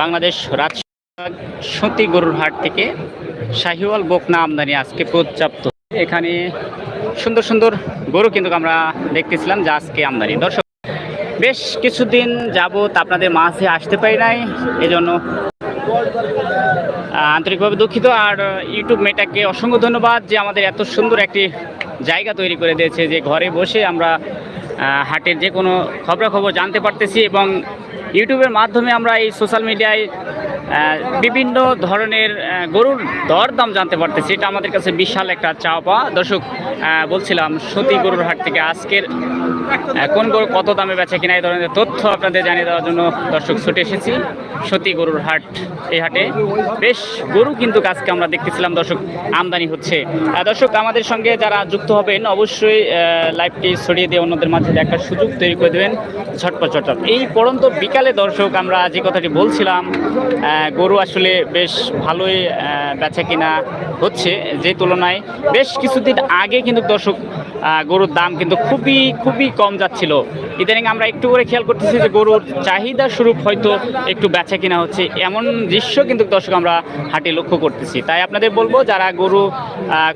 বাংলাদেশ রাজ সতী গরুর হাট থেকে শাহিওয়াল বকনা আমদানি আজকে পর্যাপ্ত। এখানে সুন্দর সুন্দর গরু কিন্তু আমরা দেখতেছিলাম যে আজকে আমদানি। দর্শক, বেশ কিছুদিন যাবত আপনাদের মাঝে আসতে পারি নাই, এজন্য আন্তরিকভাবে দুঃখিত। আর ইউটিউব মেটাকে অসংখ্য ধন্যবাদ যে আমাদের এত সুন্দর একটি জায়গা তৈরি করে দিয়েছে যে ঘরে বসে আমরা হাটের যে কোনো খবরাখবর জানতে পারতেছি এবং ইউটিউবের মাধ্যমে আমরা এই সোশ্যাল মিডিয়ায় বিভিন্ন ধরনের গরুর দর দাম জানতে পারতেছি। এটা আমাদের কাছে বিশাল একটা চাওয়া পাওয়া। দর্শক বলছিলাম সতী গরুর হাট থেকে আজকের কোন গরু কত দামে বেচে কিনা এই ধরনের তথ্য আপনাদের জানিয়ে দেওয়ার জন্য দর্শক ছুটে এসেছি সতী গরুর হাট, এই হাটে। বেশ গরু কিন্তু আজকে আমরা দেখতেছিলাম, দর্শক, আমদানি হচ্ছে। দর্শক, আমাদের সঙ্গে যারা যুক্ত হবেন, অবশ্যই লাইভটি ছড়িয়ে দিয়ে অন্যদের মাঝে দেখার সুযোগ তৈরি করে দেবেন। ঝটপট ঝটপট। এই পরন্ত বিকালে, দর্শক, আমরা যে কথাটি বলছিলাম গরু আসলে বেশ ভালোই বেচা কিনা হচ্ছে যে তুলনায় বেশ কিছুদিন আগে কিন্তু দর্শক গরুর দাম কিন্তু খুবই খুবই কম যাচ্ছিল। ইদানিং আমরা একটু করে খেয়াল করতেছি যে গরুর চাহিদা স্বরূপ হয়তো একটু বেচা কিনা হচ্ছে, এমন দৃশ্য কিন্তু দর্শক আমরা হাটে লক্ষ্য করতেছি। তাই আপনাদের বলব, যারা গরু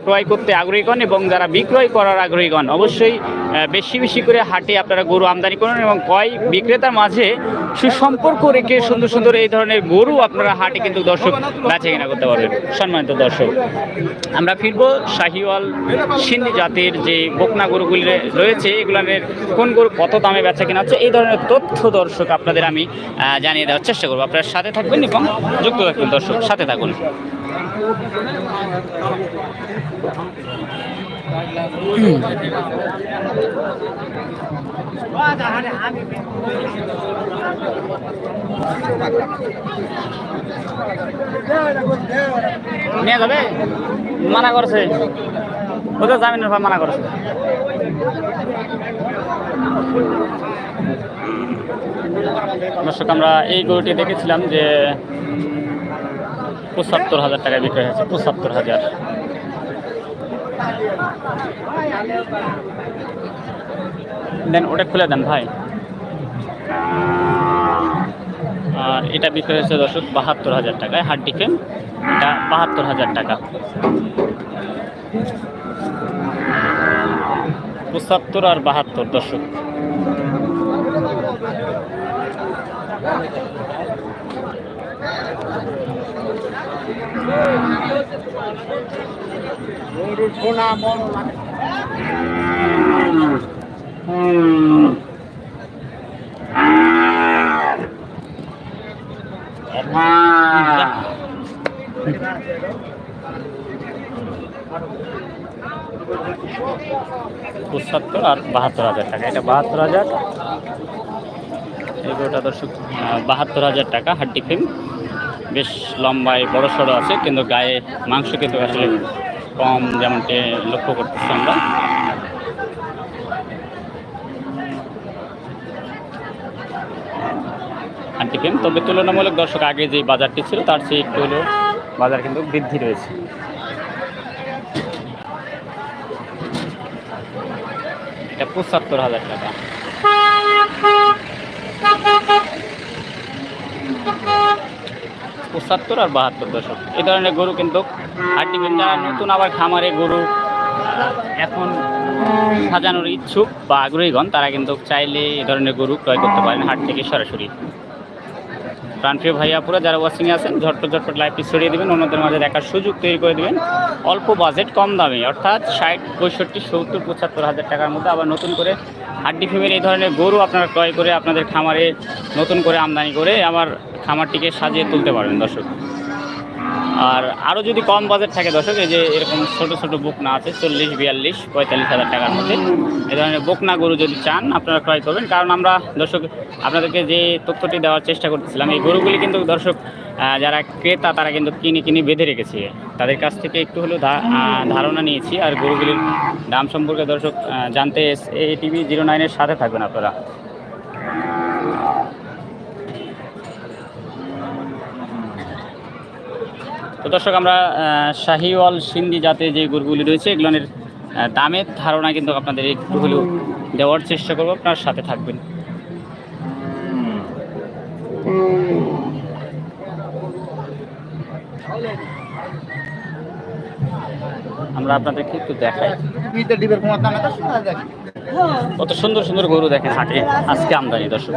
ক্রয় করতে আগ্রহীগণ এবং যারা বিক্রয় করার আগ্রহী আগ্রহীগণ অবশ্যই বেশি বেশি করে হাটে আপনারা গরু আমদানি করুন এবং ক্রয় বিক্রেতার মাঝে সুসম্পর্ক রেখে সুন্দর সুন্দর এই ধরনের গরু আপনারা হাটে কিন্তু দর্শক বেচা কিনা করতে পারবেন। সম্মানিত দর্শক আমরা ফিরবো শাহিওয়াল সিন্ধি জাতির যে বকনা গরুগুলি রয়েছে এগুলোর কোন গরু কত দামে বেচা কিনা হচ্ছে, এই ধরনের তথ্য দর্শক আপনাদের আমি জানিয়ে দেওয়ার চেষ্টা করব। আপনারা সাথে থাকবেন এবং যুক্ত থাকবেন দর্শক, সাথে থাকুন। নিয়ে যাবে? মানা করছে। ওদের জামিনের ভাই মানা করছে। দর্শক, আমরা এই গরুটি দেখেছিলাম যে পঁচাত্তর হাজার টাকায় বিক্রয় হয়েছে, পঁচাত্তর হাজার। দেন ওটা খুলে দেন ভাই। আর এটা বিক্রয় হয়েছে দর্শক বাহাত্তর হাজার টাকায় হাড্ডি ফ্রেম এটা বাহাত্তর হাজার টাকা। পঁচাত্তর আর বাহাত্তর দর্শক। পঁচাত্তর আর বাহাত্তর হাজার টাকা। এটা বাহাত্তর হাজার। এগুলোটা দর্শক বাহাত্তর হাজার টাকা, হাড্ডি ফিল্ম বেশ লম্বায় বড় সড়ো আছে, কিন্তু গায়ে মাংস কিন্তু আসলে কম যেমনটি লক্ষ্য করতেছি আমরা। ফিল্ম তবে তুলনামূলক দর্শক আগে যে বাজারটি ছিল, তার চেয়ে একটু হলেও বাজার কিন্তু বৃদ্ধি রয়েছে। এটা পঁচাত্তর হাজার টাকা। পঁচাত্তর আর বাহাত্তর দশক এই ধরনের গরু কিন্তু হাড্ডি যারা নতুন আবার খামারে গরু এখন সাজানোর ইচ্ছুক বা আগ্রহীগণ, তারা কিন্তু চাইলে এ ধরনের গরু ক্রয় করতে পারেন হাট থেকে সরাসরি। প্রাণপ্রিয় ভাইয়াপুরা, যারা ওয়াচিংয়ে আছেন, ঝটপট ঝটপট লাইভটি ছড়িয়ে দেবেন, অন্যদের মাঝে দেখার সুযোগ তৈরি করে দেবেন। অল্প বাজেট কম দামে, অর্থাৎ ষাট, পঁয়ষট্টি, সত্তর, পঁচাত্তর হাজার টাকার মধ্যে আবার নতুন করে হাড্ডি ফিমের এই ধরনের গরু আপনারা ক্রয় করে আপনাদের খামারে নতুন করে আমদানি করে আমার খামারটিকে সাজিয়ে তুলতে পারবেন, দর্শক। আর আরও যদি কম বাজেট থাকে দর্শক, এই যে এরকম ছোট ছোট বকনা আছে, চল্লিশ, বিয়াল্লিশ, পঁয়তাল্লিশ হাজার টাকার মধ্যে। এ ধরনের বকনা গরু যদি চান, আপনারা ক্রয় করবেন। কারণ আমরা দর্শক, আপনাদেরকে যে তথ্যটি দেওয়ার চেষ্টা করতেছিলাম, এই গরুগুলি কিন্তু দর্শক যারা ক্রেতা, তারা কিন্তু কিনে কিনে বেঁধে রেখেছে। তাদের কাছ থেকে একটু হলেও ধারণা নিয়েছি। আর গরুগুলির দাম সম্পর্কে দর্শক জানতে এ টিভি জিরো নাইনের সাথে থাকবেন আপনারা তো দর্শক, আমরা শাহিওয়াল সিন্ধি জাতের যে গরুগুলি রয়েছে, এগুলোর দামের ধারণা কিন্তু আপনাদের একটু হলেও দেওয়ার চেষ্টা করব। আপনার সাথে থাকবেন। আমরা আপনাদেরকে একটু দেখাই। কত সুন্দর সুন্দর গরু দেখেন হাটে। আজকে আমদানি, দর্শক।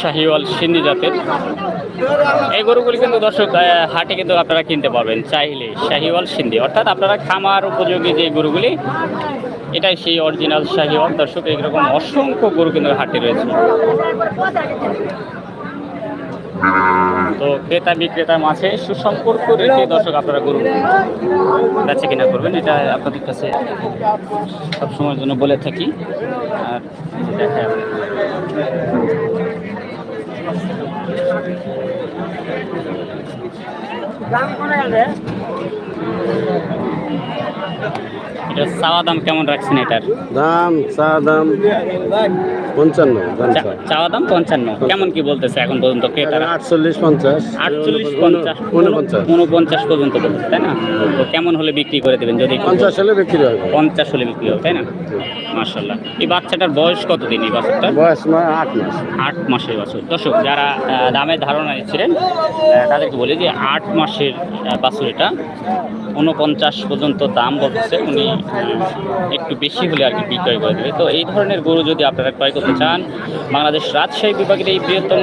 শাহিওয়াল সিন্ধি জাতের। এই গরুগুলি কিন্তু দর্শক হাটে কিন্তু আপনারা কিনতে পারবেন চাইলে শাহিওয়াল সিন্ধি। অর্থাৎ আপনারা খামার উপযোগী যে গরুগুলি, এটাই সেই অরিজিনাল শাহিওয়াল দর্শক এরকম অসংখ্য গরু কিন্তু হাটে রয়েছে। তো ক্রেতা বিক্রেতার মাঝে সুসম্পর্ক রেখে দর্শক, আপনারা গরু বেচে কিনা করবেন, এটা আপনাদের কাছে সবসময়ের জন্য বলে থাকি। আর দেখা এটা চাওয়া দাম কেমন রাখছেন এটার? দাম চা দাম পঞ্চান্ন চাওয়া দাম পঞ্চান্ন। কেমন কি বলতেছে এখন পর্যন্ত ক্রেতারা? আটচল্লিশ পঞ্চাশ। আটচল্লিশ পঞ্চাশ উনপঞ্চাশ। পর্যন্ত বলছে তাই না? তো কেমন হলে বিক্রি করে দেবেন যদি পঞ্চাশ হলে বিক্রি হবে। পঞ্চাশ হলে বিক্রি হবে তাই না? মার্শাল্লাহ এই বাচ্চাটার বয়স কতদিন এই বাচ্চাটার বয়স আট মাস। আট মাসের বাছুর। দর্শক যারা দামের ধারণা নিচ্ছিলেন তাদেরকে বলি যে আট মাসের বাছুর এটা। উনপঞ্চাশ পর্যন্ত দাম বলতেছে উনি একটু বেশি হলে আর কি বিক্রয় করে দেবে। তো এই ধরনের গরু যদি আপনারা ক্রয় করতে চান, বাংলাদেশ রাজশাহী বিভাগের এই বৃহত্তম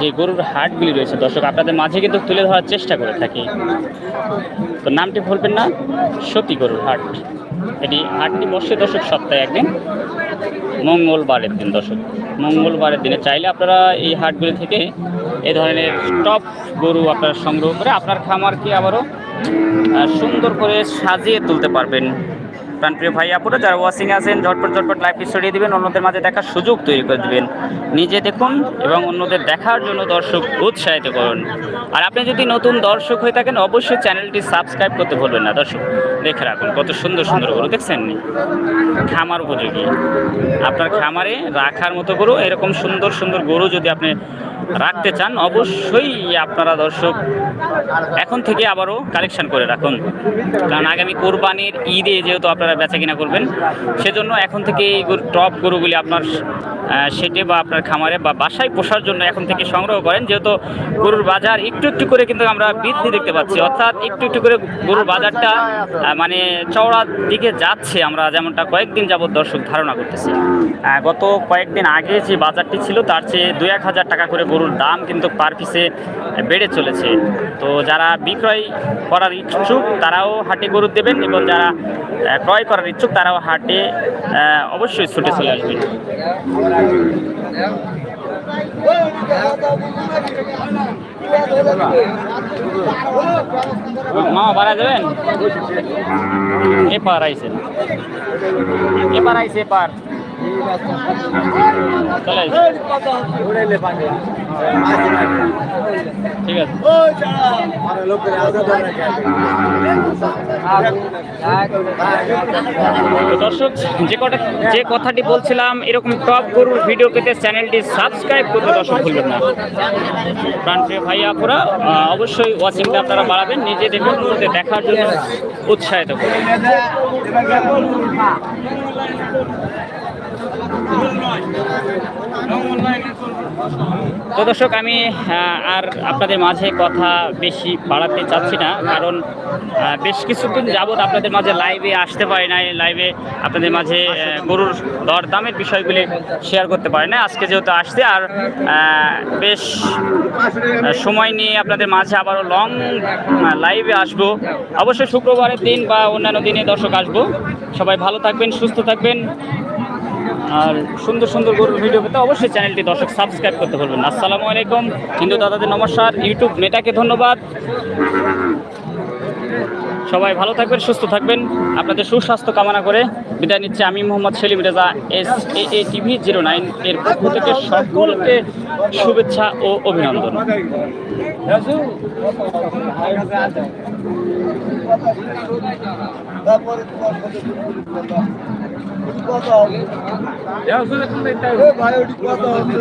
যে গরুর হাটগুলি রয়েছে, দর্শক, আপনাদের মাঝে কিন্তু তুলে ধরার চেষ্টা করে থাকি। তো নামটি ভুলবেন না, সতী গরুর হাট। এটি হাটটি বসে দর্শক সপ্তাহে একদিন, মঙ্গলবারের দিন দর্শক। মঙ্গলবারের দিনে চাইলে আপনারা এই হাটগুলি থেকে এই ধরনের টপ গরু আপনারা সংগ্রহ করে, আপনার খামারকে আবারও সুন্দর করে সাজিয়ে তুলতে পারবেন। প্রাণপ্রিয় ভাই, আপুরা, যারা ওয়াশিং আছেন, ঝটপট ঝটপট লাইভটি সরিয়ে দিবেন, অন্যদের মাঝে দেখার সুযোগ তৈরি করে দিবেন। নিজে দেখুন এবং অন্যদের দেখার জন্য দর্শক উৎসাহিত করুন। আর আপনি যদি নতুন দর্শক হয়ে থাকেন, অবশ্যই চ্যানেলটি সাবস্ক্রাইব করতে ভুলবেন না। দর্শক, দেখে রাখুন, কত সুন্দর সুন্দর গরু দেখছেন খামার উপযোগী। আপনার খামারে রাখার মতো গরু, এরকম সুন্দর সুন্দর গরু যদি আপনি রাখতে চান, অবশ্যই আপনারা দর্শক এখন থেকে আবারও কালেকশন করে রাখুন। কারণ আগামী কোরবানির ঈদে যেহেতু আপনারা বেচা কিনা করবেন, সেজন্য এখন থেকে এই টপ গরুগুলি আপনার সেটে বা আপনার খামারে বা বাসায় পোষার জন্য এখন থেকে সংগ্রহ করেন। যেহেতু গরুর বাজার একটু একটু করে কিন্তু আমরা বৃদ্ধি দেখতে পাচ্ছি। অর্থাৎ একটু একটু করে গরুর বাজারটা মানে চওড়ার দিকে যাচ্ছে। আমরা যেমনটা কয়েকদিন যাবৎ দর্শক ধারণা করতেছি। গত কয়েকদিন আগে যে বাজারটি ছিল, তার চেয়ে দু এক হাজার টাকা করে গরুর দাম কিন্তু পার পিসে বেড়ে চলেছে। তো যারা বিক্রয় করার ইচ্ছুক, তারাও হাটে গরু দেবেন এবং যারা ক্রয় করার ইচ্ছুক, তারাও হাটে অবশ্যই ছুটে চলে আসবেন। মামা ভাড়া দেবেন এপার আইসেন এপার আইসে এপার। দর্শক, যে কথা যে কথাটি বলছিলাম, এরকম টপ গরুর ভিডিও পেতে চ্যানেলটি সাবস্ক্রাইব করতে দর্শক ভুলবেন না। প্রাণপ্রিয় ভাই আপুরা অবশ্যই ওয়াচিংটা আপনারা বাড়াবেন, নিজে দেখুন দেখার জন্য উৎসাহিত করুন। তো দর্শক, আমি আর আপনাদের মাঝে কথা বেশি বাড়াতে চাচ্ছি না, কারণ বেশ কিছুদিন যাবৎ আপনাদের মাঝে লাইভে আসতে পারি না লাইভে আপনাদের মাঝে গরুর দর দামের বিষয়গুলি শেয়ার করতে পারি না আজকে যেহেতু আসছে, আর বেশ সময় নিয়ে আপনাদের মাঝে আবারও লং লাইভে আসব। অবশ্যই শুক্রবারের দিন বা অন্যান্য দিনে দর্শক আসব। সবাই ভালো থাকবেন, সুস্থ থাকবেন। আর সুন্দর সুন্দর গরুর ভিডিও পেতে অবশ্যই চ্যানেলটি দর্শক সাবস্ক্রাইব করতে বলবেন আসসালামু আলাইকুম, হিন্দু দাদাদের নমস্কার, ইউটিউব মেটাকে ধন্যবাদ। সবাই ভালো থাকবেন, সুস্থ থাকবেন। আপনাদের সুস্বাস্থ্য কামনা করে বিদায় নিচ্ছে আমি Mohammad Selim Reza S A A TV zero nine এর পক্ষ থেকে সকলকে শুভেচ্ছা ও অভিনন্দন। তারপরে কত হবে ভাই ওটি কত হবে